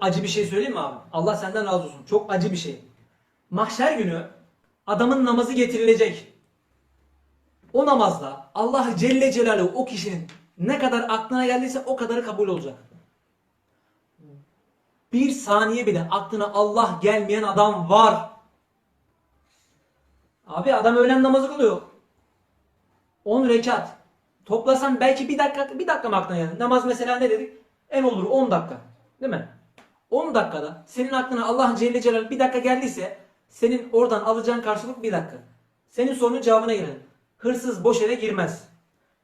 acı bir şey söyleyeyim mi abi? Allah senden razı olsun. Çok acı bir şey. Mahşer günü adamın namazı getirilecek. O namazda Allah Celle Celaluhu o kişinin ne kadar aklına geldiyse o kadarı kabul olacak. Bir saniye bile aklına Allah gelmeyen adam var. Abi adam öğlen namazı kılıyor. 10 rekat. Toplasan belki bir dakika bir dakika mı aklına geldi? Namaz mesela ne dedik? En olur 10 dakika. Değil mi? 10 dakikada senin aklına Allah Celle Celaluhu bir dakika geldiyse senin oradan alacağın karşılık bir dakika. Senin sorunun cevabına gelelim. Hırsız boş eve girmez.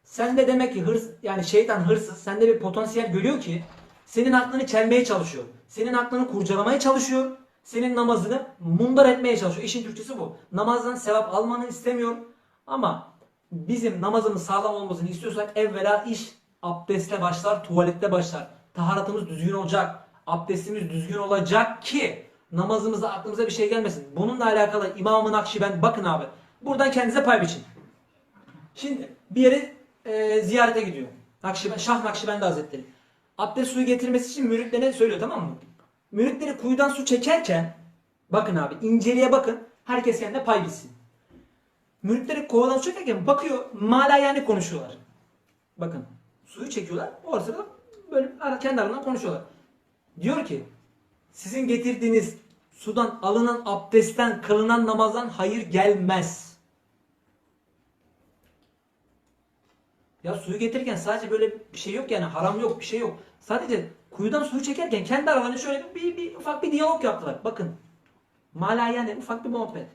Sende demek ki hırs yani şeytan hırsız sende bir potansiyel görüyor ki senin aklını çelmeye çalışıyor. Senin aklını kurcalamaya çalışıyor. Senin namazını mundar etmeye çalışıyor. İşin Türkçesi bu. Namazdan sevap almanı istemiyor. Ama bizim namazımız sağlam olmasını istiyorsak evvela iş abdestle başlar, tuvalette başlar. Taharatımız düzgün olacak. Abdestimiz düzgün olacak ki namazımızda aklımıza bir şey gelmesin. Bununla alakalı İmam-ı Nakşibend bakın abi. Buradan kendinize pay biçin. Şimdi bir yere e, ziyarete gidiyor. Nakşibend, Şah Nakşibendi Hazretleri. Abdest suyu getirmesi için müritlerine söylüyor tamam mı? Müritleri kuyudan su çekerken bakın abi inceliğe bakın. Herkes kendine pay bilsin. Müritleri kovadan su çekerken bakıyor mala yani konuşuyorlar. Bakın suyu çekiyorlar. O sırada böyle kendi aralarında konuşuyorlar. Diyor ki sizin getirdiğiniz sudan alınan abdestten kılınan namazdan hayır gelmez. Ya suyu getirirken sadece böyle bir şey yok yani haram yok bir şey yok. Sadece kuyudan suyu çekerken kendi aralarında şöyle bir, bir, bir ufak bir diyalog yaptılar. Bakın. Mala yani ufak bir muhabbet.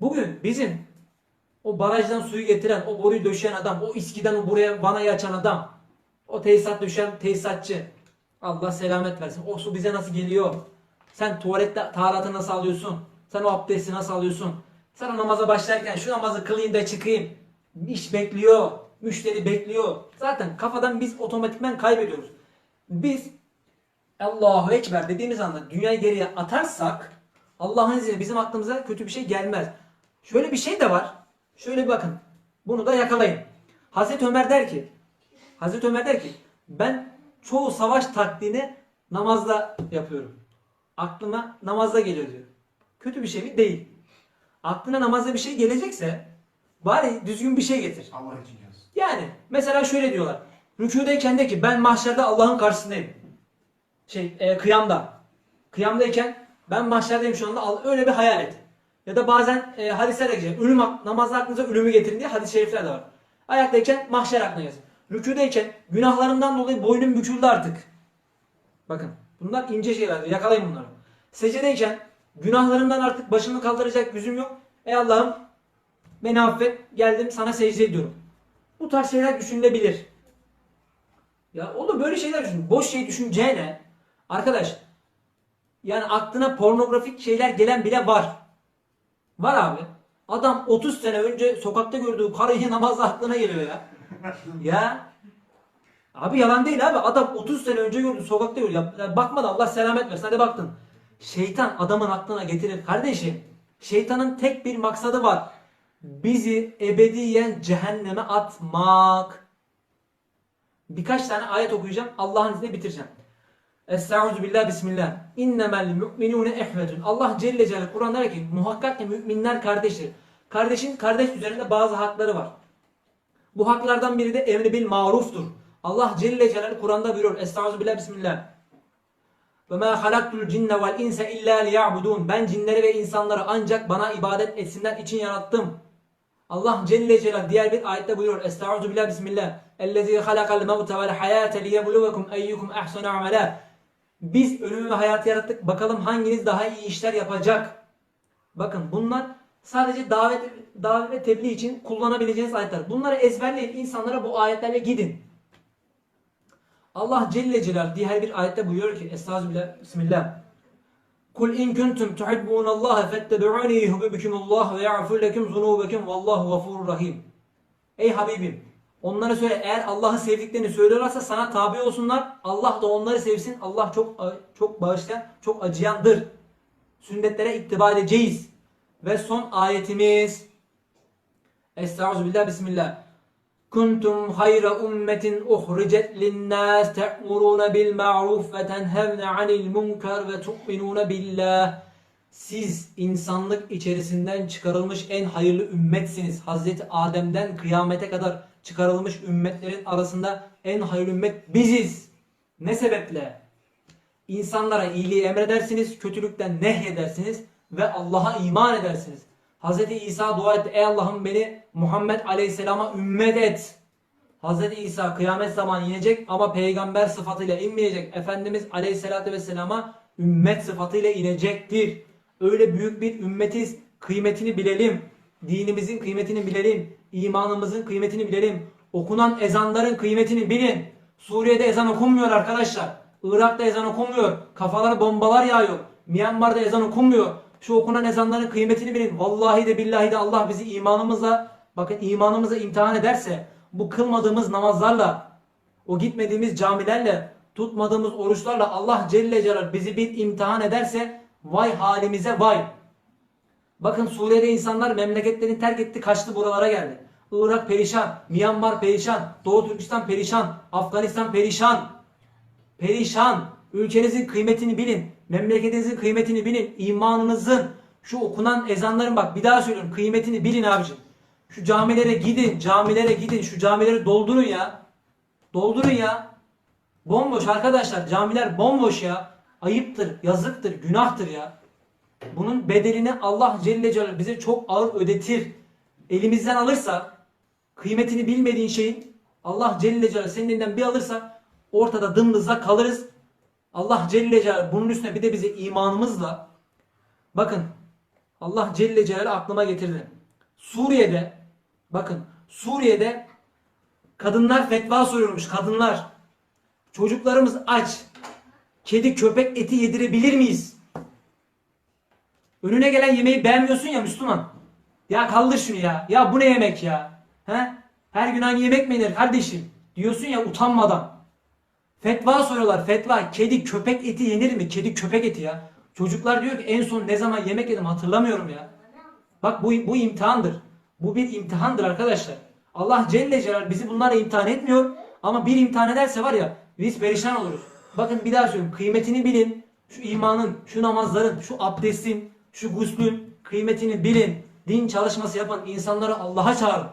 Bugün bizim o barajdan suyu getiren, o boruyu döşeyen adam, o iskiden o buraya vanayı açan adam, o tesisat düşen tesisatçı. Allah selamet versin. O su bize nasıl geliyor? Sen tuvalette taharatı nasıl alıyorsun? Sen o abdesti nasıl alıyorsun? Sen namaza başlarken şu namazı kılayım da çıkayım. İş bekliyor. Müşteri bekliyor. Zaten kafadan biz otomatikmen kaybediyoruz. Biz Allahu Ekber dediğimiz anda dünyayı geriye atarsak Allah'ın izniyle bizim aklımıza kötü bir şey gelmez. Şöyle bir şey de var. Şöyle bir bakın. Bunu da yakalayın. Hazreti Ömer der ki Hazreti Ömer der ki ben çoğu savaş taktiğini namazda yapıyorum. Aklıma namazda geliyor diyor. Kötü bir şey mi? Değil. Aklına namazda bir şey gelecekse bari düzgün bir şey getir. Allah için yaz. Yani mesela şöyle diyorlar. Rükûdeyken de ki ben mahşerde Allah'ın karşısındayım. Şey e, kıyamda. Kıyamdayken ben mahşerdeyim şu anda öyle bir hayal et. Ya da bazen e, hadisler de geçer. Ölüm namazda aklınıza ölümü getirin diye hadis-i şerifler de var. Ayaktayken mahşer aklına gelsin. Rükûdeyken günahlarından dolayı boynum büküldü artık. Bakın bunlar ince şeylerdir. Yakalayın bunları. Secdedeyken günahlarımdan artık başımı kaldıracak yüzüm yok. Ey Allah'ım beni affet. Geldim sana secde ediyorum. Bu tarz şeyler düşünülebilir. Ya oğlum böyle şeyler düşün. Boş şey düşüneceğine arkadaş yani aklına pornografik şeyler gelen bile var. Var abi. Adam 30 sene önce sokakta gördüğü karıyı namazla aklına geliyor ya. Ya. Abi yalan değil abi. Adam 30 sene önce gördü sokakta gördü. Ya, bakmadı Allah selamet versin. Hadi baktın. Şeytan adamın aklına getirir. Kardeşim şeytanın tek bir maksadı var. Bizi ebediyen cehenneme atmak. Birkaç tane ayet okuyacağım. Allah'ın izniyle bitireceğim. Estaizu billah bismillah. İnnemel müminune ehvetun. Allah Celle Celle Kur'an'da der ki muhakkak ki müminler kardeştir. Kardeşin kardeş üzerinde bazı hakları var. Bu haklardan biri de emri bil maruftur. Allah Celle Celaluhu Kur'an'da buyuruyor. Estaizu billah bismillah. Ve ma halaktul cinne vel insa illa liya'budun. Ben cinleri ve insanları ancak bana ibadet etsinler için yarattım. Allah Celle Celal diğer bir ayette buyuruyor. Estaizu billah bismillah. Ellezî halakal mevte vel hayâte liyebluvekum eyyukum ehsenu amela. Biz ölümü ve hayatı yarattık. Bakalım hanginiz daha iyi işler yapacak. Bakın bunlar sadece davet davet ve tebliğ için kullanabileceğiniz ayetler. Bunları ezberleyin. insanlara bu ayetlerle gidin. Allah Celle Celal diğer bir ayette buyuruyor ki Estağfirullah Bismillah Kul in kuntum tuhibbunallaha fettebi'uni yuhibbukumullah ve ya'fur lekum zunubekum vallahu gafurur rahim. Ey Habibim onlara söyle eğer Allah'ı sevdiklerini söylüyorlarsa sana tabi olsunlar. Allah da onları sevsin. Allah çok çok bağışlayan, çok acıyandır. Sünnetlere ittiba edeceğiz. Ve son ayetimiz Estağfirullah Bismillah Kuntum hayra ummetin uhricet linnas te'muruna bil ma'ruf ve tenhevne anil munkar ve tu'minuna billah. Siz insanlık içerisinden çıkarılmış en hayırlı ümmetsiniz. Hazreti Adem'den kıyamete kadar çıkarılmış ümmetlerin arasında en hayırlı ümmet biziz. Ne sebeple? İnsanlara iyiliği emredersiniz, kötülükten nehyedersiniz ve Allah'a iman edersiniz. Hz. İsa dua etti. Ey Allah'ım beni Muhammed Aleyhisselam'a ümmet et. Hz. İsa kıyamet zamanı inecek ama peygamber sıfatıyla inmeyecek. Efendimiz Aleyhisselatü Vesselam'a ümmet sıfatıyla inecektir. Öyle büyük bir ümmetiz. Kıymetini bilelim. Dinimizin kıymetini bilelim. İmanımızın kıymetini bilelim. Okunan ezanların kıymetini bilin. Suriye'de ezan okunmuyor arkadaşlar. Irak'ta ezan okunmuyor. Kafalara bombalar yağıyor. Myanmar'da ezan okunmuyor. Şu okunan ezanların kıymetini bilin. Vallahi de billahi de Allah bizi imanımızla bakın imanımıza imtihan ederse bu kılmadığımız namazlarla o gitmediğimiz camilerle tutmadığımız oruçlarla Allah Celle Celal bizi bir imtihan ederse vay halimize vay. Bakın Suriye'de insanlar memleketlerini terk etti kaçtı buralara geldi. Irak perişan, Myanmar perişan, Doğu Türkistan perişan, Afganistan perişan. Perişan. Ülkenizin kıymetini bilin. Memleketinizin kıymetini bilin. İmanınızın şu okunan ezanların bak bir daha söylüyorum kıymetini bilin abicim. Şu camilere gidin, camilere gidin, şu camileri doldurun ya. Doldurun ya. Bomboş arkadaşlar, camiler bomboş ya. Ayıptır, yazıktır, günahtır ya. Bunun bedelini Allah Celle Celaluhu bize çok ağır ödetir. Elimizden alırsa, kıymetini bilmediğin şeyin Allah Celle Celaluhu senin elinden bir alırsa ortada dımdızlak kalırız. Allah Celle Celaluhu bunun üstüne bir de bize imanımızla bakın Allah Celle Celaluhu aklıma getirdi. Suriye'de bakın Suriye'de kadınlar fetva soruyormuş kadınlar. Çocuklarımız aç. Kedi köpek eti yedirebilir miyiz? Önüne gelen yemeği beğenmiyorsun ya Müslüman. Ya kaldır şunu ya. Ya bu ne yemek ya? He? Her gün aynı yemek mi yenir kardeşim? Diyorsun ya utanmadan. Fetva soruyorlar fetva. Kedi köpek eti yenir mi? Kedi köpek eti ya. Çocuklar diyor ki en son ne zaman yemek yedim hatırlamıyorum ya. Bak bu, bu imtihandır. Bu bir imtihandır arkadaşlar. Allah Celle Celal bizi bunlarla imtihan etmiyor. Ama bir imtihan ederse var ya biz perişan oluruz. Bakın bir daha söylüyorum. Kıymetini bilin. Şu imanın, şu namazların, şu abdestin, şu guslün kıymetini bilin. Din çalışması yapan insanları Allah'a çağırın.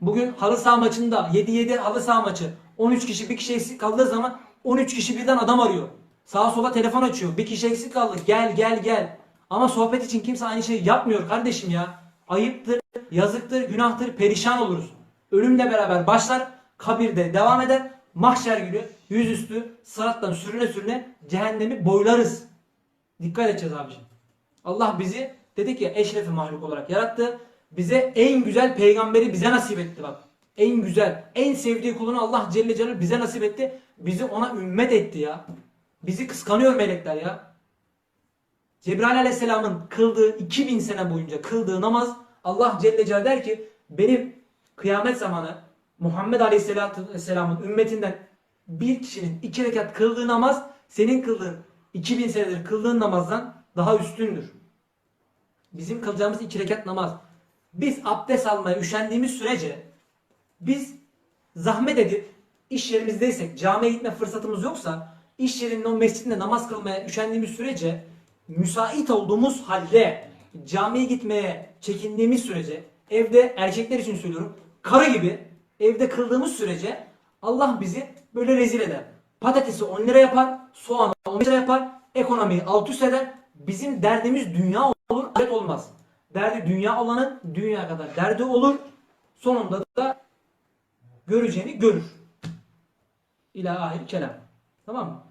Bugün halı saha maçında 7-7 halı saha maçı 13 kişi bir kişi eksik kaldığı zaman 13 kişi birden adam arıyor. Sağa sola telefon açıyor. Bir kişi eksik kaldı. Gel gel gel. Ama sohbet için kimse aynı şeyi yapmıyor kardeşim ya. Ayıptır, yazıktır, günahtır, perişan oluruz. Ölümle beraber başlar, kabirde devam eder. Mahşer günü yüzüstü sırattan sürüne sürüne cehennemi boylarız. Dikkat edeceğiz abiciğim. Allah bizi dedik ya eşrefi mahluk olarak yarattı. Bize en güzel peygamberi bize nasip etti bak. En güzel, en sevdiği kulunu Allah Celle Celaluhu bize nasip etti. Bizi ona ümmet etti ya. Bizi kıskanıyor melekler ya. Cebrail aleyhisselamın kıldığı 2000 sene boyunca kıldığı namaz Allah Celle Celaluhu der ki benim kıyamet zamanı Muhammed aleyhisselamın ümmetinden bir kişinin iki rekat kıldığı namaz senin kıldığın 2000 senedir kıldığın namazdan daha üstündür. Bizim kılacağımız iki rekat namaz. Biz abdest almaya üşendiğimiz sürece biz zahmet edip iş yerimizdeysek camiye gitme fırsatımız yoksa iş yerinde o mescidinde namaz kılmaya üşendiğimiz sürece müsait olduğumuz halde camiye gitmeye çekindiğimiz sürece evde erkekler için söylüyorum karı gibi evde kıldığımız sürece Allah bizi böyle rezil eder. Patatesi 10 lira yapar, soğanı 10 lira yapar, ekonomiyi alt üst eder. Bizim derdimiz dünya olur, ahiret olmaz. Derdi dünya olanın dünya kadar derdi olur. Sonunda da göreceğini görür. İlâ ahir kelam. Tamam mı?